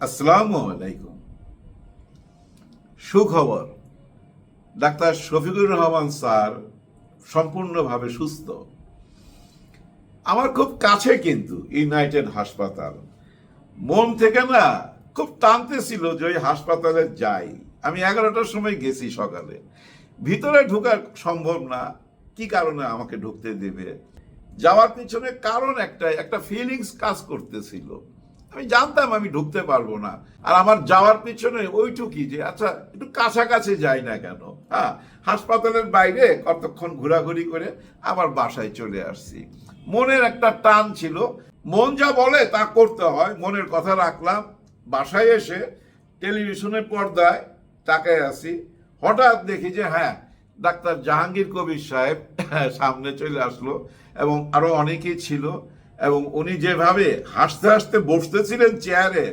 আসসালামু আলাইকুম। সুখবর। ডাক্তার শফিকুর রহমান স্যার সম্পূর্ণভাবে সুস্থ। আমার খুব কাছে কিন্তু ইউনাইটেড হাসপাতাল। মন থেকে না খুব টানতেছিল যে ওই হাসপাতালে যাই। আমি এগারোটার সময় গেছি সকালে। ভিতরে ঢোকা সম্ভব না। কি কারণে আমাকে ঢুকতে দেবে? যাওয়ার পিছনে কারণ একটাই, একটা ফিলিংস কাজ করতেছিল। আমি জানতাম আমি ঢুকতে পারব না। আর আমার যাওয়ার পিছনে ওইটুকুই যে আচ্ছা একটু কাছাকাছি যাই না কেন? হ্যাঁ হাসপাতালের বাইরে কতক্ষণ ঘোরাঘুরি করে আবার বাসায় চলে আসছি। মনের একটা টান ছিল। মন যা বলে তা করতে হয়, মনের কথা রাখলাম। বাসায় এসে টেলিভিশনের পর্দায় তাকায় আসি হঠাৎ দেখি যে হ্যাঁ ডাক্তার জাহাঙ্গীর কবির সাহেব সামনে চলে আসলো এবং আরও অনেকেই ছিল। এবং উনি যেভাবে হাসতে হাসতে বসতেছিলেন চেয়ারে,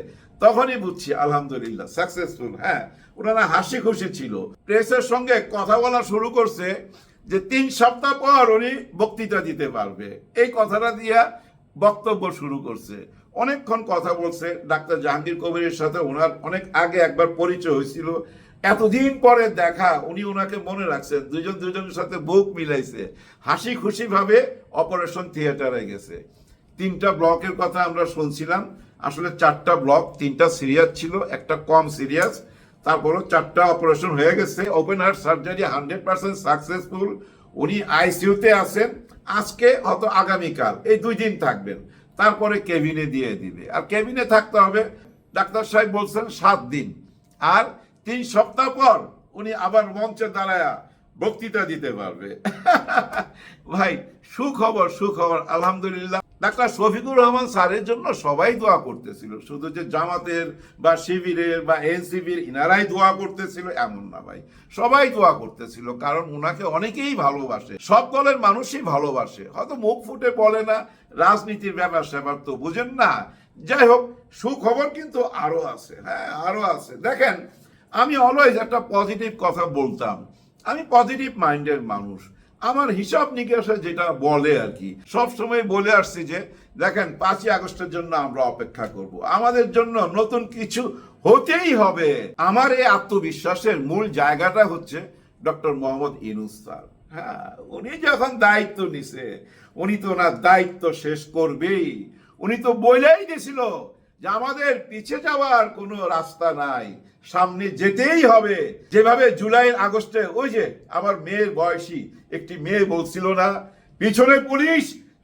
তখনই বুঝছি আলহামদুলিল্লাহ সাকসেসফুল হ্যাঁ ওনারা হাসি খুশি ছিল। প্রেসের সঙ্গে কথা বলা শুরু করছে যে তিন সপ্তাহ পর উনি বক্তৃতা দিতে পারবে। এই কথাটা দিয়া বক্তব্য শুরু করছে। অনেকক্ষণ কথা বলছে। ডাক্তার জাহাঙ্গীর কবিরের সাথে ওনার অনেক আগে একবার পরিচয় হয়েছিল। এতদিন পরে দেখা, উনি ওনাকে মনে রাখছেন। দুজন দুজনের সাথে বুক মিলাইছে। হাসি খুশি ভাবে অপারেশন থিয়েটারে গেছে। তিনটা ব্লকের কথা আমরা শুনছিলাম। আসলে চারটা ব্লক, তিনটা সিরিয়াস ছিল, একটা কম সিরিয়াস। তারপরও চারটা অপারেশন হয়ে গেছে। Open heart surgery hundred percent successful উনি আইসিইউতে আছেন। আজকে হয়তো আগামীকাল, এই দুই দিন থাকবেন। তারপরে কেবিনে দিয়ে দিবে। আর কেবিনে থাকতে হবে, ডাক্তার সাহেব বলছেন সাত দিন। আর তিন সপ্তাহ পর উনি আবার মঞ্চে দাঁড়ায়া বক্তৃতা দিতে পারবে। ভাই, সুখবর সুখবর। আলহামদুলিল্লাহ। ডাক্তার শফিকুর রহমান স্যারের জন্য সবাই দোয়া করতেছিল। শুধু যে জামাতের বা শিবিরের বা এনসিবির ইনারাই দোয়া করতেছিল, এমন না ভাই। সবাই দোয়া করতেছিল, কারণ উনাকে অনেকেই ভালোবাসে। সব দলের মানুষই ভালোবাসে। হয়তো মুখ ফুটে বলে না, রাজনীতির ব্যাপার স্যাপার তো বুঝেন না। যাই হোক, সুখবর কিন্তু আরও আছে। হ্যাঁ আরও আছে। দেখেন, আমি অলওয়েজ একটা পজিটিভ কথা বলতাম। আমি পজিটিভ মাইন্ডের মানুষ। আমার হিসাব নিকাশে যেটা বলে আর কি, সব সময় বলে আসছি যে, দেখেন, পাঁচই আগস্টের জন্য আমরা অপেক্ষা করব। আমাদের জন্য নতুন কিছু হতেই হবে। আমার এই আত্মবিশ্বাসের মূল জায়গাটা হচ্ছে ডক্টর মোহাম্মদ ইনুস হ্যাঁ উনি যখন দায়িত্ব নিছে, উনি তো ওনার দায়িত্ব শেষ করবেই। উনি তো বলেই দিয়েছিল যে আমাদের পিছে যাওয়ার কোনো রাস্তা নাই, সামনে যেতেই হবে। যেভাবে জুলাই, আগস্টে ওই যে আমার মেয়ের বয়সী, একটি মেয়ে বলছিল না, পিছনে পুলিশ,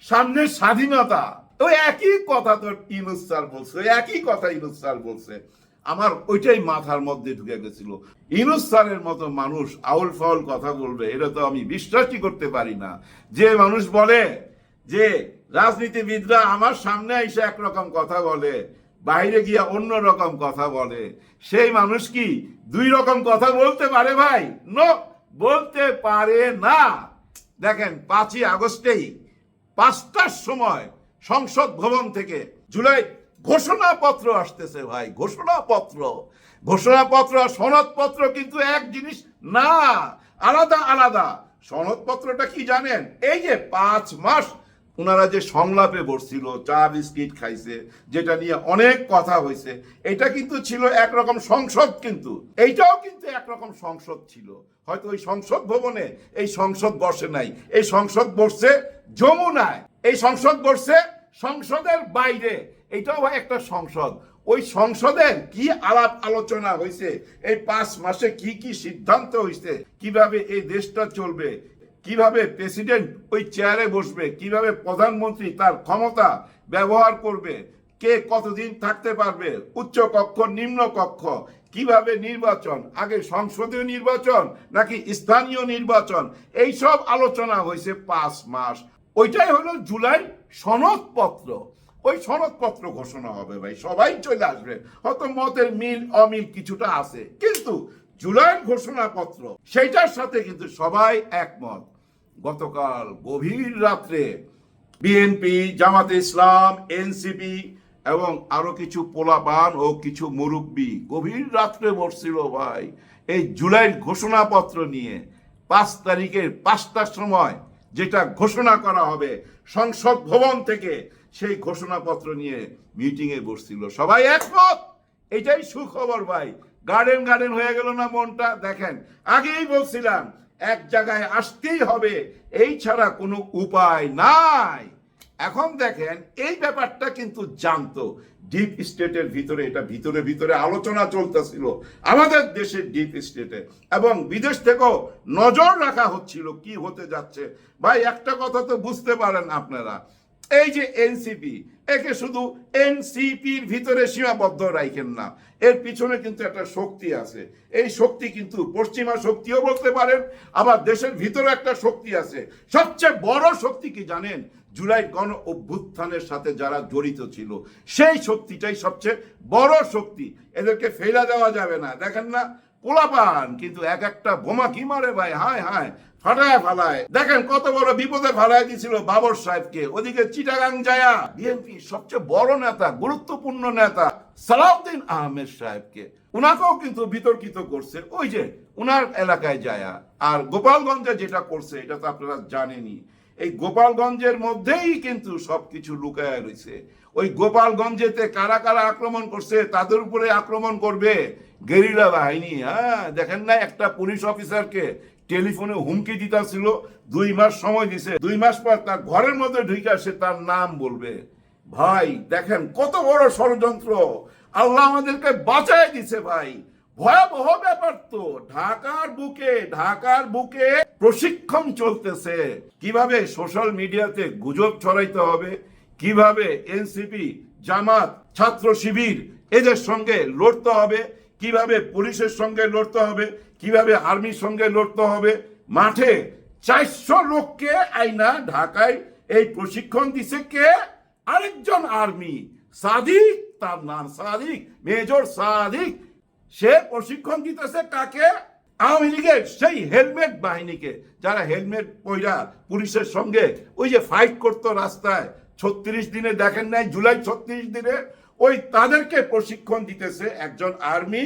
সামনে স্বাধীনতা। ওই একই কথা তোর ইনুস স্যার বলছে, একই কথা ইনুস স্যার বলছে। আমার ওইটাই মাথার মধ্যে ঢুকে গেছিল। ইনুস স্যারের মতো মানুষ আউল ফাউল কথা বলবে, এটা তো আমি বিশ্বাসই করতে পারি না। যে মানুষ বলে যে, রাজনীতিবিদরা আমার সামনে এসে একরকম কথা বলে বাইরে গিয়া অন্য রকম কথা বলে। সেই মানুষ কি দুই রকম কথা বলতে পারে ভাই? নো, বলতে পারে না। দেখেন, পাঁচই আগস্টেই পাঁচটার সময় সংসদ ভবন থেকে জুলাই ঘোষণাপত্র আসতেছে ভাই, ঘোষণাপত্র। ঘোষণাপত্র, সনদপত্র কিন্তু এক জিনিস না, আলাদা আলাদা। সনদপত্রটা কি জানেন? এই যে পাঁচ মাস ওনারা যে সংলাপে বসছিল, চা বিস্কিট খাইছে, যেটা নিয়ে অনেক কথা হয়েছে এটা কিন্তু ছিল একরকম সংসদ কিন্তু। এইটাও কিন্তু একরকম সংসদ ছিল। হয়তো ওই সংসদ ভবনে এই সংসদ বসে নাই। এই সংসদ বসছে যমুনায়। এই সংসদ বসছে সংসদের বাইরে। এটাও একটা সংসদ। ওই সংসদের কি আলাপ আলোচনা হয়েছে এই পাঁচ মাসে কি কি সিদ্ধান্ত হয়েছে কীভাবে এই দেশটা চলবে? কীভাবে প্রেসিডেন্ট ওই চেয়ারে বসবে, কীভাবে প্রধানমন্ত্রী তার ক্ষমতা ব্যবহার করবে, কে কতদিন থাকতে পারবে, উচ্চ কক্ষ, নিম্ন কক্ষ, কীভাবে নির্বাচন, আগে সংসদীয় নির্বাচন নাকি স্থানীয় নির্বাচন এই সব আলোচনা হয়েছে পাঁচ মাস। ওইটাই হলো জুলাই সনদপত্র। ওই সনদপত্র ঘোষণা হবে ভাই, সবাই চলে আসবে। হয়তো মতের মিল, অমিল কিছুটা আছে, কিন্তু জুলাই ঘোষণাপত্র, সেইটার সাথে কিন্তু সবাই একমত। গতকাল গভীর রাত্রে বিএনপি, জামাতে ইসলাম, এনসিপি এবং আরও কিছু পোলাপান ও কিছু মুরব্বী গভীর রাত্রে বসছিল ভাই। এই জুলাইয়ের ঘোষণাপত্র নিয়ে পাঁচ তারিখের পাঁচটার সময় যেটা ঘোষণা করা হবে সংসদ ভবন থেকে সেই ঘোষণাপত্র নিয়ে মিটিংয়ে বসছিল। সবাই একমত? এটাই সুখবর ভাই। গার্ডেন গার্ডেন হয়ে গেল না মনটা? দেখেন, আগেই বলছিলাম এক জায়গায় আসতেই হবে, এই ছাড়া কোনো উপায় নাই। এখন দেখেন, এই ব্যাপারটা কিন্তু জানতো। ডিপ স্টেটের ভিতরে, এটা ভিতরে ভিতরে আলোচনা চলতেছিল আমাদের দেশের ডিপ স্টেটে এবং বিদেশ থেকেও নজর রাখা হচ্ছিল কি হতে যাচ্ছে। ভাই, একটা কথা তো বুঝতে পারেন আপনারা। এই যে এনসিপি, একে শুধু এনসিপির ভিতরে সীমাবদ্ধ রাখেন না, এর পিছনে কিন্তু একটা শক্তি আছে। এই শক্তি কিন্তু পশ্চিমা শক্তিও বলতে পারেন, আবার দেশের ভিতরে একটা শক্তি আছে। সবচেয়ে বড় শক্তি কি জানেন? জুলাই গণ অভ্যুত্থানের সাথে যারা জড়িত ছিল, সেই শক্তিটাই সবচেয়ে বড় শক্তি। এদেরকে ফেলা দেওয়া যাবে না। দেখেন না, পোলাপান, কিন্তু এক একটা বোমা কি মারে ভাই? হায় হায়। ফাটায় ফালায়। দেখেন কত বড় বিপদে ফালায় দিছিল বাবর সাহেবকে। ওদিকে চিটাগাং যায়া বিএনপি সবচেয়ে বড় নেতা, গুরুত্বপূর্ণ নেতা সালাউদ্দিন আহমেদ সাহেবকে। উনাকেও কিন্তু বিতর্কিত করছে। ওই যে উনার এলাকায় যায়া। আর গোপালগঞ্জে যেটা করছে, এটা তো আপনারা জানেনই। এই গোপালগঞ্জের মধ্যেই কিন্তু সবকিছু লুকায় রয়েছে ওই গোপালগঞ্জেতে কারা কারা আক্রমণ করছে, তাদের উপরে আক্রমণ করবে গেরিলা বাহিনী। হ্যাঁ দেখেন না একটা পুলিশ অফিসারকে টেলিফোনে হুমকি দিতেছিল, দুই মাস সময় দিছে। দুই মাস পর তার ঘরের মধ্যে ঢুকে সে তার নাম বলবে। ভাই, দেখেন কত বড় ষড়যন্ত্র। আল্লাহ আমাদেরকে বাঁচায় দিছে ভাই। ভয়াবহ ব্যাপার তো। ঢাকার বুকে ঢাকার বুকে প্রশিক্ষণ চলতেছে। কীভাবে সোশ্যাল মিডিয়াতে গুজব ছড়াইতে হবে? কীভাবে এনসিপি, জামাত, ছাত্র শিবির এদের সঙ্গে লড়তে হবে? কীভাবে পুলিশের সঙ্গে লড়তে হবে? কীভাবে আর্মির সঙ্গে লড়তে হবে? মাঠে চারশো লোককে আইনা ঢাকায় এই প্রশিক্ষণ দিছে কে? আরেকজন আর্মি, সাদিক, তার নাম সাদিক, মেজর সাদিক। সে প্রশিক্ষণ দিতেছে কাকে? আওয়ামী লীগের সেই হেলমেট বাহিনীকে, যারা হেলমেট পইরা পুলিশের সঙ্গে ওই যে ফাইট করতো রাস্তায়, ছত্রিশ দিনে দেখেন নাই, জুলাই ছত্রিশ দিনে, ওই তাদেরকে প্রশিক্ষণ দিতেছে একজন আর্মি।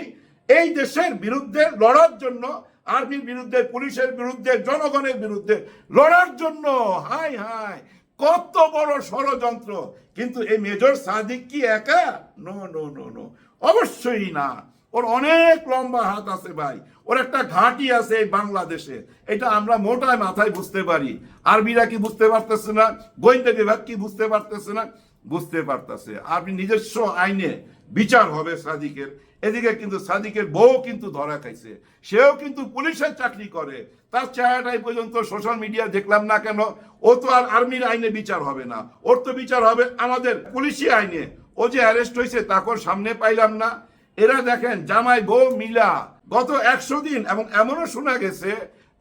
এই দেশের বিরুদ্ধে লড়ার জন্য, আর্মির বিরুদ্ধে, পুলিশের বিরুদ্ধে, জনগণের বিরুদ্ধে লড়ার জন্য, হাই হাই, কত বড় ষড়যন্ত্র। কিন্তু এই মেজর সাদিক কি একা? নো নো নো নো অবশ্যই না। ওর অনেক লম্বা হাত আছে ভাই। ওর একটা ঘাঁটি আছে এই বাংলাদেশে। এটা আমরা মোটায় মাথায় বুঝতে পারি। আর্মিরা কি বুঝতে পারতেছে না? গোয়েন্দা বিভাগ কি বুঝতে পারতেছে না? বুঝতে পারতেছে। আর্মি নিজস্ব আইনে বিচার হবে সাদিকের। এদিকে কিন্তু সাদিকের বউ কিন্তু ধরা খাইছে। সেও কিন্তু পুলিশের চাকরি করে। তার চেহারাটাই পর্যন্ত সোশ্যাল মিডিয়া দেখলাম না কেন? ও তো আর আর্মির আইনে বিচার হবে না। ওর তো বিচার হবে আমাদের পুলিশি আইনে। ও যে অ্যারেস্ট হয়েছে তাকে সামনে পাইলাম না। এরা দেখেন, জামাই, বউ মিলা গত একশো দিন এবং এমনও শোনা গেছে,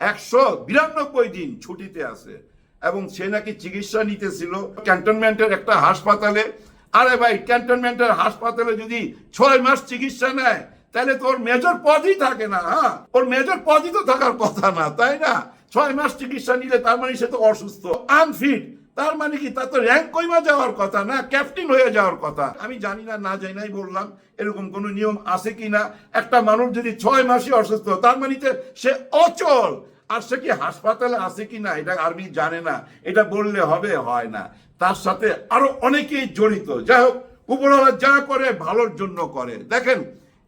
একশো বিরানব্বই দিন ছুটিতে আছে। এবং সে নাকি চিকিৎসা নিতেছিল। ক্যান্টনমেন্টের একটা হাসপাতালে আরে ভাই, ক্যান্টনমেন্টের হাসপাতালে যদি ছয় মাস চিকিৎসা নেয়, তাহলে তো ওর মেজর পদই থাকে না হ্যাঁ? ওর মেজর পদই তো থাকার কথা না, তাই না? ছয় মাস চিকিৎসা নিলে তার মানে সে তো অসুস্থ আনফিট তার মানে কি? তার তো র্যাঙ্ক কইমা যাওয়ার কথা না ক্যাপ্টেন হয়ে যাওয়ার কথা। আমি জানি না না জানি নাই বললাম, এরকম কোনো নিয়ম আছে কি না? একটা মানুষ যদি ছয় মাসই অসুস্থ, তার মানে সে অচল। আর সে কি হাসপাতালে আছে কি না, এটা আর্মি জানে না, এটা বললে হবে, হয় না। তার সাথে আরও অনেকেই জড়িত। যাই হোক উপরওয়ালা যা করে ভালোর জন্য করে। দেখেন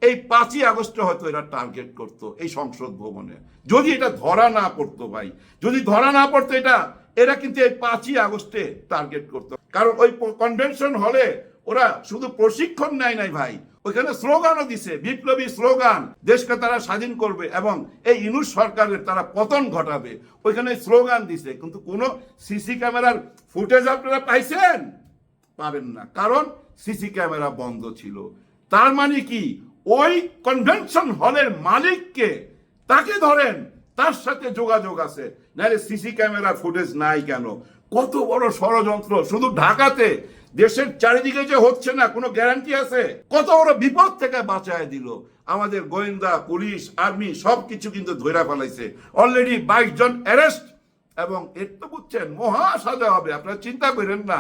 এই পাঁচই আগস্টে হয়তো এরা টার্গেট করত এই সংসদ ভবনে। যদি এটা ধরা না পড়তো ভাই যদি ধরা না পড়তো এটা এরা কিন্তু এই পাঁচই আগস্টে টার্গেট করতো। কারণ ওই কনভেনশন হলে ওরা শুধু প্রশিক্ষণ নেয় নাই ভাই ওইখানে স্লোগানও দিছে, বিপ্লবী স্লোগান, দেশকে তারা স্বাধীন করবে এবং এই ইনুস সরকারের তারা পতন ঘটাবে। ওইখানে স্লোগান দিছে, কিন্তু কোনো সিসি ক্যামেরার ফুটেজ আপনারা পাইছেন? পাবেন না, কারণ সিসি ক্যামেরা বন্ধ ছিল। তার মানে কি? ওই কনভেনশন হলের মালিককে তাকে ধরেন, তার সাথে যোগাযোগ আছে। নাহলে সিসি ক্যামেরা ফুটেজ নাই কেন? কত বড় ষড়যন্ত্র, শুধু ঢাকাতে দেশের চারিদিকে যে হচ্ছে না, কোনো গ্যারান্টি আছে? কত বড় বিপদ থেকে বাঁচায় দিল। আমাদের গোয়েন্দা, পুলিশ, আর্মি সব কিছু কিন্তু ধৈরা ফেলাইছে। অলরেডি বাইশ জন অ্যারেস্ট এবং এর তো বুঝছেন, মহা সাজা হবে। আপনারা চিন্তা করেন না,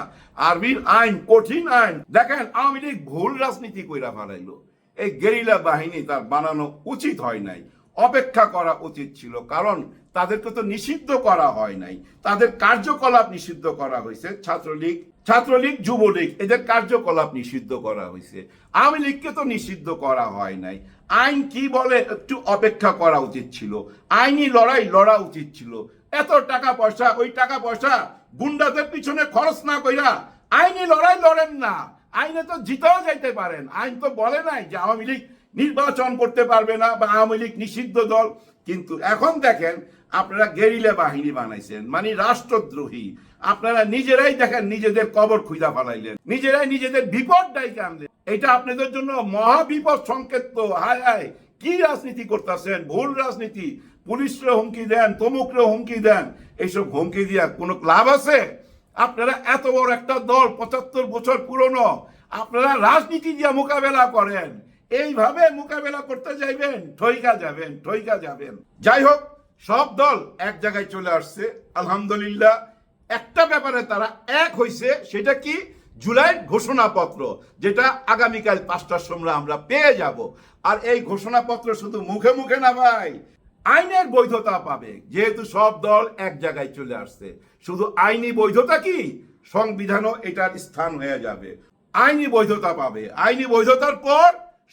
আর্মির আইন, কঠিন আইন। দেখেন, আওয়ামী লীগ ভুল রাজনীতি কইরা ফেলাইলো। এই গেরিলা বাহিনী তার বানানো উচিত হয় নাই। অপেক্ষা করা উচিত ছিল, কারণ তাদেরকে তো নিষিদ্ধ করা হয় নাই। তাদের কার্যকলাপ নিষিদ্ধ করা হয়েছে। ছাত্রলীগ ছাত্রলীগ, যুবলীগ, এদের কার্যকলাপ নিষিদ্ধ করা হয়েছে। আওয়ামী লীগকে তো নিষিদ্ধ করা হয় নাই। আইন কি বলে একটু অপেক্ষা করা উচিত ছিল। আইনি লড়াই লড়া উচিত ছিল। এত টাকা পয়সা, ওই টাকা পয়সা গুন্ডাদের পিছনে খরচ না কইরা আইনি লড়াই লড়েন না। আইনে তো জিতেও যাইতে পারেন। আইন তো বলে নাই যে আওয়ামী লীগ নির্বাচন করতে পারবে না বা আওয়ামী লীগ নিষিদ্ধ দল। কিন্তু এখন দেখেন আপনারা গেরিলা বাহিনী বানাইছেন মানে রাষ্ট্রদ্রোহী। আপনারা নিজেরাই দেখেন, নিজেদের কবর খুঁজা ফালাইলেন নিজেরাই নিজেদের বিপদ ডাইকে আনলেন। এটা আপনাদের জন্য মহা বিপদ সংকেত তো। হায় হায়, কি রাজনীতি করতেছেন? ভুল রাজনীতি। পুলিশরে হুমকি দেন, তমুকরে হুমকি দেন। এইসব হুমকি দিয়া কোনো লাভ আছে? আপনারা এত বড় একটা দল, পঁচাত্তর বছর পুরনো। আপনারা রাজনীতি দিয়ে মোকাবেলা করেন। এইভাবে মোকাবেলা করতে যাইবেন, ঠইকা যাবেন ঠইকা যাবেন। যাই হোক সব দল এক জায়গায় চলে আসছে, আলহামদুলিল্লাহ। একটা ব্যাপারে তারা এক হইছে, সেটা কি? জুলাই ঘোষণাপত্র, যেটা আগামীকাল পাঁচটার সময় আমরা পেয়ে যাব। আর এই ঘোষণাপত্র শুধু মুখে মুখে না ভাই, আইনের বৈধতা পাবে, যেহেতু সব দল এক জায়গায় চলে আসছে। শুধু আইনি বৈধতা কি? সংবিধানও এটার স্থান হয়ে যাবে। আইনি বৈধতা পাবে। আইনি বৈধতার পর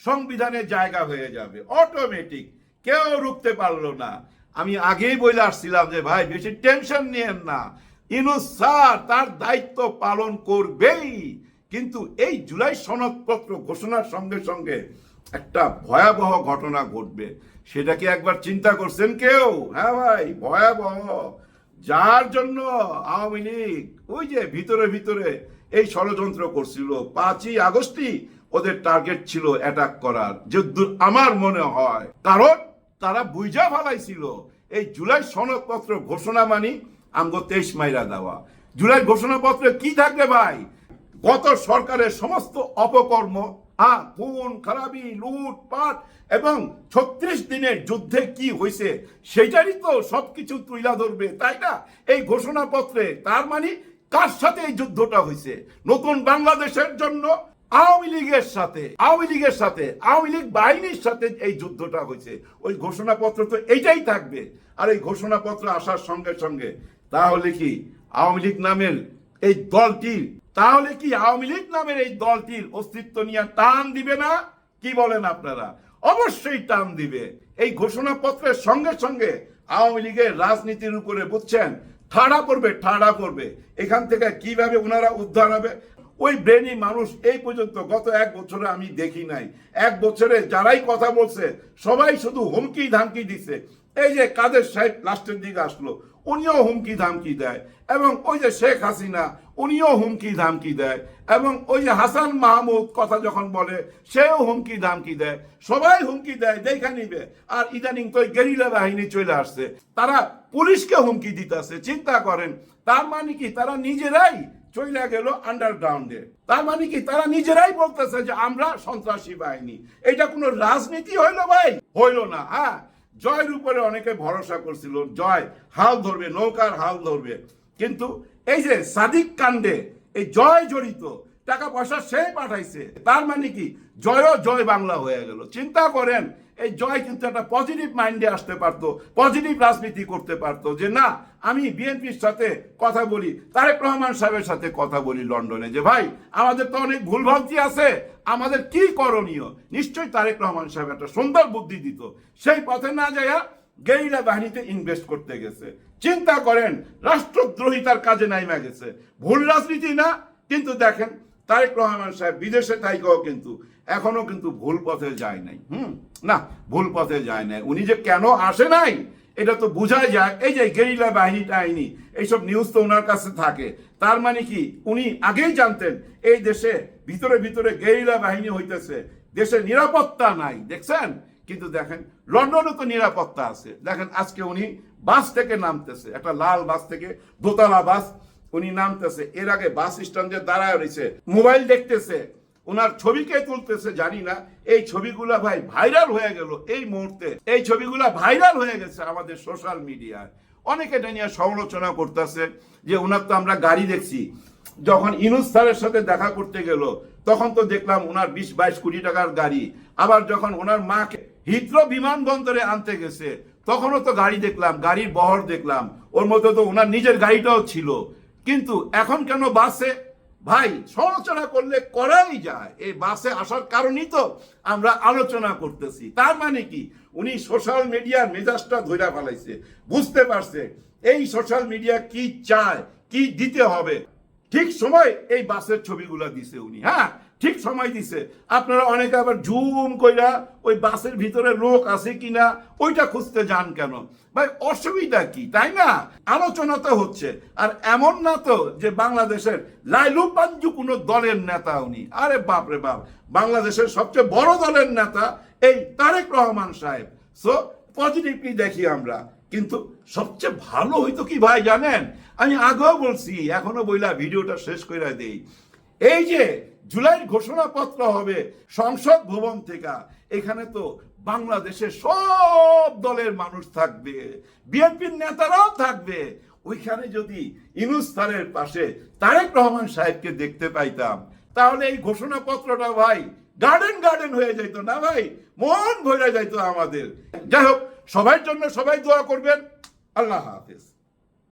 সংবিধানের জায়গা হয়ে যাবে। অটোমেটিক, কেউ রুখতে পারল না। আমি আগেই বলে আসছিলাম যে, ভাই, বেশি টেনশন নিয়েন না। ইনুস স্যার তার দায়িত্ব পালন করবেই। কিন্তু এই জুলাই সনদপত্র ঘোষণার সঙ্গে সঙ্গে একটা ভয়াবহ ঘটনা ঘটবে। সেটা কি একবার চিন্তা করছেন কেউ? হ্যাঁ ভাই, ভয়াবহ। যার জন্য আওয়ামী লীগ ওই যে ভিতরে ভিতরে এই ষড়যন্ত্র করছিল, পাঁচই আগস্টই ওদের টার্গেট ছিল অ্যাটাক করার। যদ্দূর আমার মনে হয়, কারণ তারা বুঝা ফেলাইছিল এই জুলাই সনদপত্র ঘোষণা মানি আমগো তেইশ মাইরা দেওয়া। জুলাই ঘোষণাপত্রে কি থাকবে ভাই? গত সরকারের সমস্ত অপকর্ম হ্যাঁ খুন, খারাপি লুটপাট এবং ছত্রিশ দিনের যুদ্ধে কি হয়েছে সেইটারই তো সবকিছু তুইলা ধরবে, তাই না? এই ঘোষণাপত্রে তার মানে কার সাথে এই যুদ্ধটা হয়েছে নতুন বাংলাদেশের জন্য আওয়ামী লীগের সাথে, আওয়ামী লীগের সাথে, আওয়ামী লীগ বাহিনীর সাথে এই যুদ্ধটা হয়েছে। ওই ঘোষণাপত্র তো এইটাই থাকবে। আর এই ঘোষণাপত্র আসার সঙ্গে সঙ্গে তাহলে কি আওয়ামী লীগ নামের এই দলটির, তাহলে কি আওয়ামী লীগ নামের এই দলটির অস্তিত্ব নিয়ে টান দিবে না? কি বলেন আপনারা? অবশ্যই টান দিবে। এই ঘোষণাপত্রের সঙ্গে সঙ্গে আওয়ামী লীগের রাজনীতির উপরে বুঝছেন, ঠাড়া করবে ঠাড়া করবে এখান থেকে কীভাবে ওনারা উদ্ধার হবে ওই ব্রেনি মানুষ এই পর্যন্ত গত এক বছরে আমি দেখি নাই। এক বছরে যারাই কথা বলছে, সবাই শুধু হুমকি ধামকি দিছে এই যে কাদের সাহেব লাস্টের দিকে আসলো, উনিও হুমকি ধামকি দেয়। এবং ওই যে শেখ হাসিনা, উনিও হুমকি ধামকি দেয়। এবং ওই যে হাসান মাহমুদ কথা যখন বলে, সেও হুমকি ধামকি দেয়। সবাই হুমকি দেয়, দেখা নিবে। আর ইদানিং তো গেরিলা বাহিনী চলে আসছে। তারা পুলিশকে হুমকি দিতেছে, চিন্তা করেন। তার মানে কি, তারা নিজেরাই চলে গেল আন্ডারগ্রাউন্ডে তার মানে কি? তারা নিজেরাই বলতেছে যে আমরা সন্ত্রাসী বাহিনী। এটা কোনো রাজনীতি হইল ভাই? হইল না হ্যাঁ। জয়ের উপরে অনেকে ভরসা করছিল, জয়, হাল ধরবে, নৌকার হাল ধরবে। কিন্তু এই যে সাদিক কাণ্ডে এই জয় জড়িত, টাকা পয়সা সে পাঠাইছে। তার মানে কি? জয়ও জয় বাংলা হয়ে গেল। চিন্তা করেন এই জয় কিন্তু একটা পজিটিভ মাইন্ডে আসতে পারতো পজিটিভ রাজনীতি করতে পারতো, যে না, আমি বিএনপির সাথে কথা বলি, তারেক রহমান সাহেবের সাথে কথা বলি লন্ডনে, যে ভাই, আমাদের তো অনেক ভুলভ্রান্তি আছে, আমাদের কি করণীয়? নিশ্চয়ই তারেক রহমান সাহেব একটা সুন্দর বুদ্ধি দিত, সেই পথে না যাইয়া গেরিলা বাহিনীতে ইনভেস্ট করতে গেছে। চিন্তা করেন, রাষ্ট্রদ্রোহিতার কাজে নাইমা গেছে। ভুল রাজনীতি না, কিন্তু দেখেন, তারেক রহমান সাহেব বিদেশে থাইকেও কিন্তু এখনও কিন্তু ভুল পথে যায় নাই, হুম? না, ভুল পথে যায় নাই। উনি যে কেন আসে নাই, এটা তো বোঝাই যায়। এই যে গেরিলা বাহিনী টাহিনী এইসব নিউজ তো ওনার কাছে থাকে। তার মানে কি, উনি আগেই জানতেন, এই দেশে ভিতরে ভিতরে গেরিলা বাহিনী হইতেছে। দেশে নিরাপত্তা নাই, দেখছেন? কিন্তু দেখেন, লন্ডনে তো নিরাপত্তা আছে। দেখেন, আজকে উনি বাস থেকে নামতেছে, একটা লাল বাস থেকে, দোতলা বাস, উনি নামতেছে। এর আগে বাস স্ট্যান্ডে দাঁড়ায় রয়েছে, মোবাইল দেখতেছে। ওনার ছবিকে তুলতেছে জানি না। এই ছবিগুলা ভাই ভাইরাল হয়ে গেল এই মুহূর্তে। এই ছবিগুলা ভাইরাল হয়ে গেছে আমাদের সোশ্যাল মিডিয়ায়। অনেকে এটা নিয়ে সমালোচনা করতেছে যে ওনার তো আমরা গাড়ি দেখছি। যখন ইনুস স্যারের সাথে দেখা করতে গেল, তখন তো দেখলাম ওনার বিশ, বাইশ কোটি টাকার গাড়ি। আবার যখন ওনার মাকে হিথ্রো বিমানবন্দরে আনতে গেছে, তখনও তো গাড়ি দেখলাম, গাড়ির বহর দেখলাম। ওর মধ্যে তো ওনার নিজের গাড়িটাও ছিল। কিন্তু এখন কেন বাসে ভাই, সমালোচনা করলে করাই যায়। এই বাসে আসার কারণেই তো আমরা আলোচনা করতেছি। তার মানে কি? উনি সোশ্যাল মিডিয়ার মেজাজটা ধইরা ফেলাইছে। বুঝতে পারছে এই সোশ্যাল মিডিয়া কি চায়, কি দিতে হবে। ঠিক সময় এই বাসের ছবিগুলো দিছে উনি হ্যাঁ? ঠিক সময় দিছে। আপনারা অনেকে আবার জুম কইরা ওই বাসের ভিতরে লোক আছে কিনা, ওইটা খুঁজতে যান কেন? ভাই, অসুবিধা কি, তাই না? আলোচনা তো হচ্ছে। আর এমন না তো যে বাংলাদেশের লাইলু পাঞ্জু কোনো দলের নেতা উনি। আরে বাপ রে বাপ, বাংলাদেশের সবচেয়ে বড় দলের নেতা এই তারেক রহমান সাহেব। সো পজিটিভলি দেখি আমরা। কিন্তু সবচেয়ে ভালো হইতো কি ভাই জানেন? আমি আগেও বলছি, এখনও বইলা ভিডিওটা শেষ করে দেই। এই যে জুলাইয়ের ঘোষণাপত্র হবে সংসদ ভবন থেকে, এখানে তো বাংলাদেশের সব দলের মানুষ থাকবে, বিএনপির নেতারাও থাকবে। ওইখানে যদি ইনুস স্যারের পাশে তারেক রহমান সাহেবকে দেখতে পাইতাম, তাহলে এই ঘোষণাপত্রটা ভাই গার্ডেন গার্ডেন হয়ে যাইতো না ভাই? মন ভরে যাইতো আমাদের। যাই হোক সবার জন্য সবাই দোয়া করবেন। আল্লাহ হাফেজ।